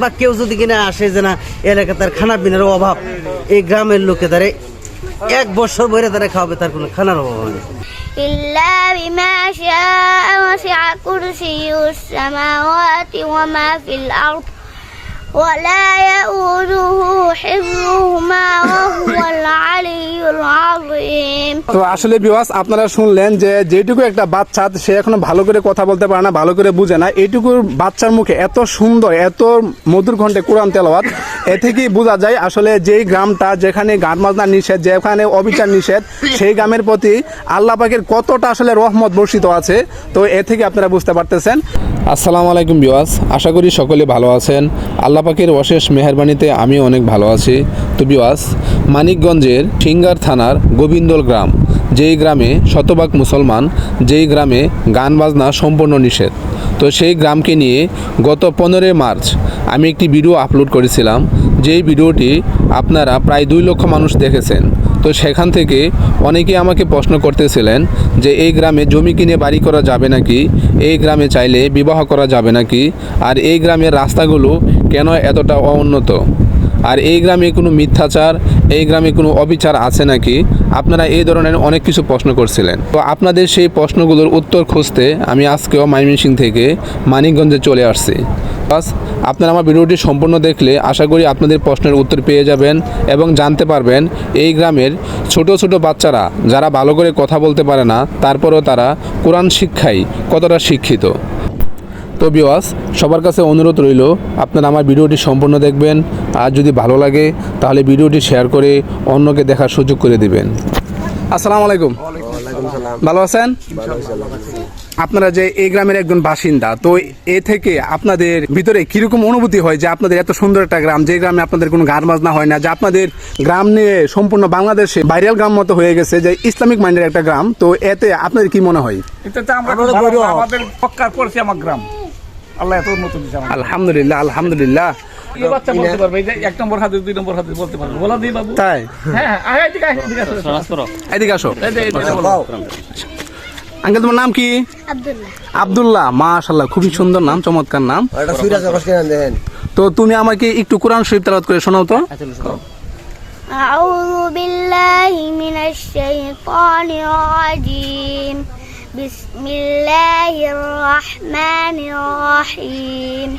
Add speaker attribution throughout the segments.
Speaker 1: বা কেউ যদি কিনা আসে যে না এলাকা তার খানা পিনার অভাব এই গ্রামের লোকে তারে এক বছর ভরে তারা খাওয়াবে তার কোনো খানার অভাব হবে না
Speaker 2: إلا بما شاء وسع كرسيه السماوات وما في الأرض ولا يؤوده حفظهما وهو العلي العظيم
Speaker 3: তো আসলে বিওয়াস আপনারা শুনলেন যে যেটুকু একটা বাচ্চা, সে এখনও ভালো করে কথা বলতে পারে না, ভালো করে বুঝে না। এইটুকু বাচ্চার মুখে এত সুন্দর, এত মধুর ঘন্টে কোরআন তেলাওয়াত, এ থেকেই বোঝা যায় আসলে যেই গ্রামটা, যেখানে গান বাজনা নিষেধ, যেখানে অবিচার নিষেধ, সেই গ্রামের প্রতি আল্লাহ পাকের কতটা আসলে রহমত বর্ষিত আছে, তো এ থেকে আপনারা বুঝতে পারতেছেন। আসসালামু আলাইকুম বিওয়াস আশা করি সকলে ভালো আছেন। আল্লাহ পাকের অশেষ মেহরবানিতে আমি অনেক ভালো আছি। বিওয়াস মানিকগঞ্জের সিঙ্গার থানার গোবিন্দল গ্রাম, যেই গ্রামে শতভাগ মুসলমান, যেই গ্রামে গান বাজনা সম্পূর্ণ নিষেধ। তো সেই গ্রামকে নিয়ে গত পনেরোই মার্চ আমি একটি ভিডিও আপলোড করেছিলাম, যেই ভিডিওটি আপনারা প্রায় দুই লক্ষ মানুষ দেখেছেন। তো সেখান থেকে অনেকে আমাকে প্রশ্ন করতেছিলেন যে এই গ্রামে জমি কিনে বাড়ি করা যাবে নাকি, এই গ্রামে চাইলে বিবাহ করা যাবে নাকি, আর এই গ্রামের রাস্তাগুলো কেন এতটা অউন্নত আর এই গ্রামে কোনো মিথ্যাচার, এই গ্রামে কোনো অবিচার আছে নাকি? আপনারা এই ধরনের অনেক কিছু প্রশ্ন করছিলেন। তো আপনাদের সেই প্রশ্নগুলোর উত্তর খুঁজতে আমি আজকেও মাইমিসিং থেকে মানিকগঞ্জে চলে আসছি। বাস, আপনারা আমার ভিডিওটি সম্পূর্ণ দেখলে আশা করি আপনাদের প্রশ্নের উত্তর পেয়ে যাবেন এবং জানতে পারবেন এই গ্রামের ছোট ছোট বাচ্চারা যারা ভালো করে কথা বলতে পারে না, তারপরেও তারা কোরআন শিক্ষায় কতটা শিক্ষিত। তো বিওয়াস সবার কাছে অনুরোধ রইল আপনারা আমার ভিডিওটি সম্পূর্ণ দেখবেন আর যদি ভালো লাগে তাহলে ভিডিওটি শেয়ার করে অন্যকে দেখার সুযোগ করে দিবেন। আসসালামু আলাইকুম। ভালো আছেন? আপনারা যে এই গ্রামের একজন বাসিন্দা তো এ থেকে আপনাদের ভিতরে কীরকম অনুভূতি হয় যে আপনাদের এত সুন্দর একটা গ্রাম যে গ্রামে আপনাদের কোনো গান বাজনা হয় না যে আপনাদের গ্রাম নিয়ে সম্পূর্ণ বাংলাদেশে ভাইরাল গ্রাম মতো হয়ে গেছে যে ইসলামিক মাইন্ডের একটা গ্রাম তো এতে আপনাদের কি মনে হয়।
Speaker 4: আমাদের পড়ছে আমার গ্রাম। আল্লাহ এত উন্নত দিচ্ছে আমাদের
Speaker 3: আলহামদুলিল্লাহ আলহামদুলিল্লাহ
Speaker 4: এই বাচ্চা বলতে পারবে এই যে এক নম্বর হাতে দুই নম্বর হাতে বলতে পারবে বলা দিই বাবু
Speaker 3: তাই
Speaker 4: হ্যাঁ হ্যাঁ আয়, এদিকে আয়, এদিকে আসো, আসো।
Speaker 3: এদিকে আসো
Speaker 4: এই যে, এই যে, বলো।
Speaker 3: আঙ্কেল তোমার নাম কি
Speaker 2: আব্দুল্লাহ
Speaker 3: আব্দুল্লাহ মাশাল্লাহ খুবই সুন্দর নাম চমৎকার নাম
Speaker 1: একটা সুইরা জগস কেন দেন
Speaker 3: তো তুমি আমাকে একটু কোরআন শরীফ তেলাওয়াত করে শোনাও তো
Speaker 2: أعوذ بالله من الشيطان الرجيم بسم الله الرحمن الرحيم.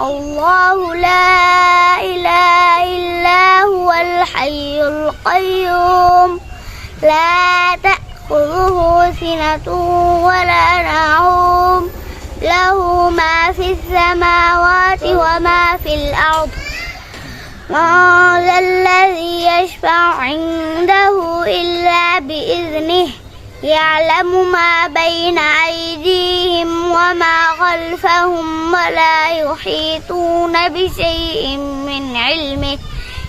Speaker 2: الله لا إله إلا هو الحي القيوم. لا تأخذه سنة ولا نوم له ما في السماوات وما في الأرض. من ذا الذي يشفع عنده إلا بإذنه. يعلم ما بين أيديهم وما خلفهم ولا يحيطون بشيء من علمه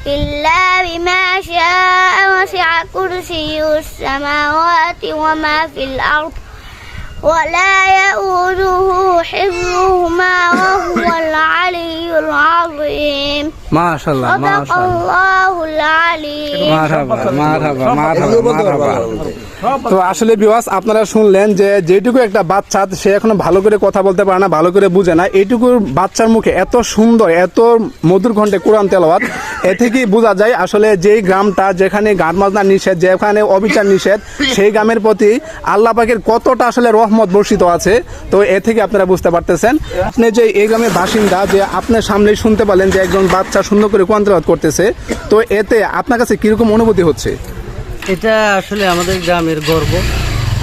Speaker 2: إلا بما شاء وسع كرسيه السماوات وما في الأرض ولا يؤوده حفظهما وهو العلي العظيم.
Speaker 3: তো আসলে বিবাস আপনারা শুনলেন যে যেটুকু একটা বাচ্চা সে এখনও ভালো করে কথা বলতে পারে না ভালো করে বুঝে না। এইটুকু বাচ্চার মুখে এত সুন্দর এত মধুর ঘন্টে কোরআন তেলাওয়াত এ থেকেই বোঝা যায় আসলে যেই গ্রামটা যেখানে গান বাজনা নিষেধ যেখানে অবিচার নিষেধ সেই গ্রামের প্রতি আল্লাহ পাকের কতটা আসলে রহমত বর্ষিত আছে তো এ থেকে আপনারা বুঝতে পারতেছেন। আপনি যে এই গ্রামের বাসিন্দা যে আপনার সামনেই শুনতে পারলেন যে একজন বাচ্চা সুন্দর করে কোরআন করতেছে, তো এতে আপনার কাছে কীরকম অনুভূতি হচ্ছে?
Speaker 1: এটা আসলে আমাদের গ্রামের গর্ব।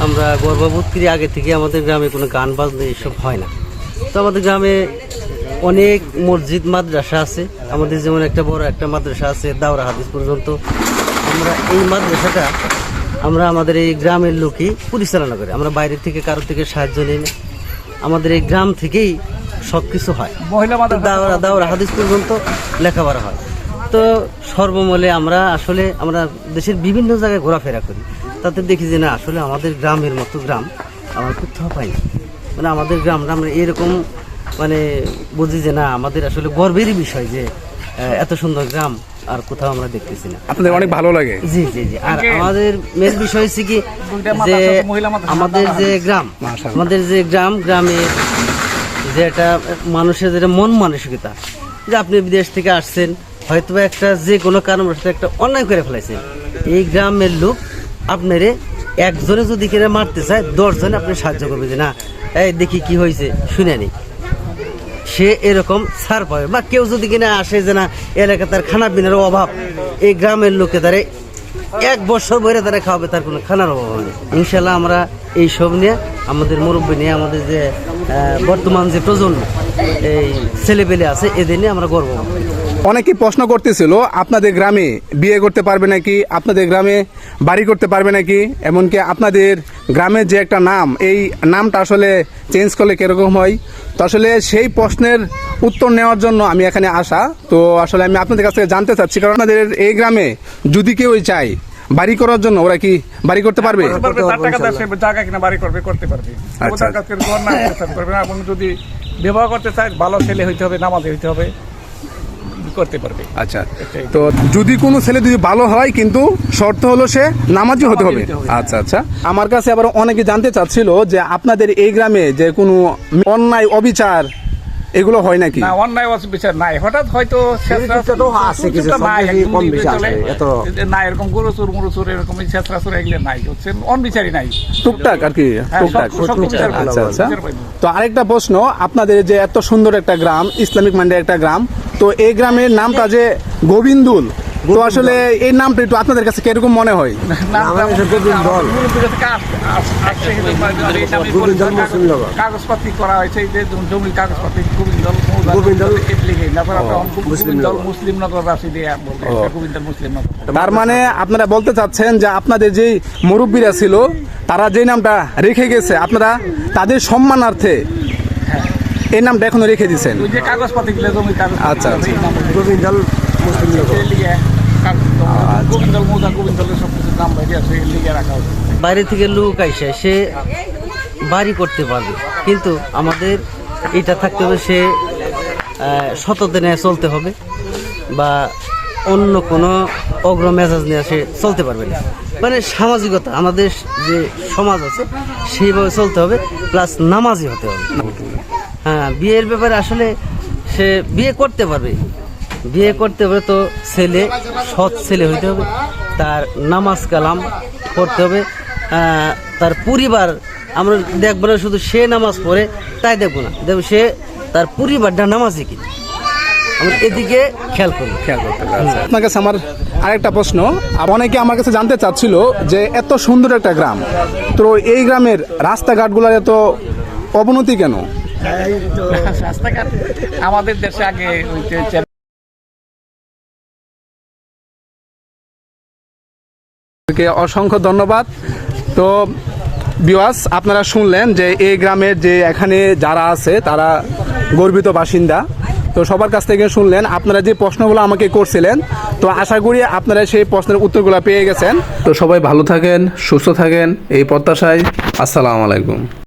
Speaker 1: আমরা গর্ববোধ করি আগে থেকে আমাদের গ্রামে কোনো গান বাজনা এসব হয় না। তো আমাদের গ্রামে অনেক মসজিদ, মাদ্রাসা আছে। আমাদের যেমন একটা বড় একটা মাদ্রাসা আছে, দাওরা হাদিস পর্যন্ত। আমরা এই মাদ্রাসাটা আমরা আমাদের এই গ্রামের লোকই পরিচালনা করি। আমরা বাইরে থেকে কারও থেকে সাহায্য নিই না। আমাদের এই গ্রাম থেকেই সব কিছু হয়।
Speaker 4: মহিলা মাদ্রাসা
Speaker 1: দাওরা দাওরা হাদিস পর্যন্ত লেখাপড়া হয়। তো সর্বমলে আমরা আসলে আমরা দেশের বিভিন্ন জায়গায় ঘোরাফেরা করি। তাতে দেখি যে না আসলে আমাদের গ্রামের মতো গ্রাম আমরা কোথাও পাই না। মানে আমাদের গ্রামটা আমরা এরকম মানে বুঝি যে না আমাদের আসলে গর্বেরই বিষয় যে এত সুন্দর গ্রাম আর কোথাও আমরা দেখতেছি না।
Speaker 3: আপনাদের অনেক ভালো লাগে।
Speaker 1: জি জি জি। আর আমাদের মেন বিষয় হচ্ছে কি যে আমাদের যে গ্রাম আমাদের যে গ্রাম গ্রামে যে একটা মানুষের যেটা মন মানসিকতা, যে আপনি বিদেশ থেকে আসছেন হয়তো একটা যে কোনো কারণবশত একটা অন্যায় করে ফেলাইছেন। এই গ্রামের লোক আপনারে একজনে যদি কিনে মারতে চায়, দশজনে আপনি সাহায্য করবে যে, না, এই দেখি কি হয়েছে শুনে নি। সে এরকম ছাড় পাবে। বা কেউ যদি কিনা আসে যে, না এলাকা তার খানা পিনার অভাব, এই গ্রামের লোকে তারে এক বছর বইরে তারা খাওয়াবে, তার কোনো খানার অভাব হবে না ইনশাল্লাহ আমরা এই সব নিয়ে আমাদের মুরব্বী নিয়ে আমাদের যে বর্তমান যে প্রজন্ম, এই ছেলেপেলে আছে, এদের নিয়ে আমরা গর্ব করি।
Speaker 3: অনেকেই প্রশ্ন করতেছিল, আপনাদের গ্রামে বিয়ে করতে পারবে নাকি? আপনাদের গ্রামে বাড়ি করতে পারবে নাকি? এমনকি আপনাদের গ্রামের যে একটা নাম, এই নামটা আসলে চেঞ্জ করলে কীরকম হয়? তো আসলে সেই প্রশ্নের উত্তর নেওয়ার জন্য আমি এখানে আসা। তো আসলে আমি আপনাদের কাছ থেকে জানতে চাচ্ছি, কারণ আপনাদের এই গ্রামে যদি কেউ চায় বাড়ি করার জন্য ওরা কি বাড়ি করতে পারবে?
Speaker 4: করতে তার টাকা সে জায়গা কিনা বাড়ি করবে করতে পারবে।
Speaker 3: আচ্ছা।
Speaker 4: তার কাছে ঘর না করতে না। এবং যদি বিবাহ করতে চায় ভালো ছেলে হইতে হবে নামাজে হইতে হবে করতে পারবে।
Speaker 3: আচ্ছা তো যদি কোনো ছেলে যদি ভালো হয় কিন্তু শর্ত হলো সে নামাজি হতে হবে। আচ্ছা আচ্ছা। আমার কাছে আবার অনেকে জানতে চাচ্ছিল যে আপনাদের এই গ্রামে যে কোনো অন্যায় অবিচার এগুলো হয় নাকি?
Speaker 4: না অন্যায় বিচার নাই। হঠাৎ হয়তো
Speaker 5: তো আছে কিছু,
Speaker 4: নাই,
Speaker 5: কম
Speaker 4: নির্বিচারে
Speaker 5: বেশি আছে, এত-
Speaker 4: না এরকম গরু চুর মুরু চুর এরকম চুর এগুলো নাই হচ্ছে অনবিচারী নাই।
Speaker 3: টুকটাক আর কি
Speaker 4: হ্যাঁ,
Speaker 3: টুকটাক। আচ্ছা আচ্ছা। তো আরেকটা প্রশ্ন আপনাদের যে এত সুন্দর একটা গ্রাম ইসলামিক মান্ডে একটা গ্রাম তো এই গ্রামের নামটা যে গোবিন্দুল তো আসলে এই নামটা একটু আপনাদের কাছে কীরকম মনে হয়?
Speaker 4: মানে কাগজপাতি করা হয়েছে যে জমির কাগজপাতি
Speaker 3: তার মানে আপনারা বলতে চাচ্ছেন যে আপনাদের যেই মুরব্বীরা ছিল তারা যে নামটা রেখে গেছে আপনারা তাদের সম্মানার্থে এই নামটা এখনও রেখে
Speaker 4: দিচ্ছেন যে
Speaker 3: আচ্ছা, আচ্ছা।
Speaker 4: নাম বাইরে
Speaker 1: থেকে লোক আইসে সে বাড়ি করতে পারবে। কিন্তু আমাদের এটা থাকতে হবে সে আহ, সতদিনে চলতে হবে বা অন্য কোনো অগ্র মেজাজ নিয়ে সে চলতে পারবে না। মানে সামাজিকতা আমাদের যে সমাজ আছে সেইভাবে চলতে হবে প্লাস নামাজি হতে হবে। হ্যাঁ বিয়ের ব্যাপারে আসলে সে বিয়ে করতে পারবে। বিয়ে করতে হবে তো ছেলে সৎ ছেলে হইতে হবে। তার নামাজ কালাম করতে হবে। তার পরিবার আমরা দেখব না শুধু সে নামাজ পড়ে তাই দেখব না। দেখব সে তার পরিবারটা নামাজি কি? আমরা এদিকে খেয়াল করি
Speaker 3: খেয়াল করতে আচ্ছা। আপনার কাছে আমার আরেকটা প্রশ্ন। অনেকে আমার কাছে জানতে চাচ্ছিল যে এত সুন্দর একটা গ্রাম। তো এই গ্রামের রাস্তাঘাটগুলোর এত অবনতি কেন?
Speaker 4: রাস্তাঘাট আমাদের দেশে আগে ওই যে
Speaker 3: কে অসংখ্য ধন্যবাদ। তো বিওয়াস আপনারা শুনলেন যে এই গ্রামের যে এখানে যারা আছে, তারা গর্বিত বাসিন্দা। তো, সবার কাছ থেকে শুনলেন, আপনারা যে প্রশ্নগুলো আমাকে করছিলেন, তো আশা করি আপনারা সেই প্রশ্নের উত্তরগুলো পেয়ে গেছেন। তো, সবাই ভালো থাকেন, সুস্থ থাকেন, এই প্রত্যাশায়। আসসালামু আলাইকুম।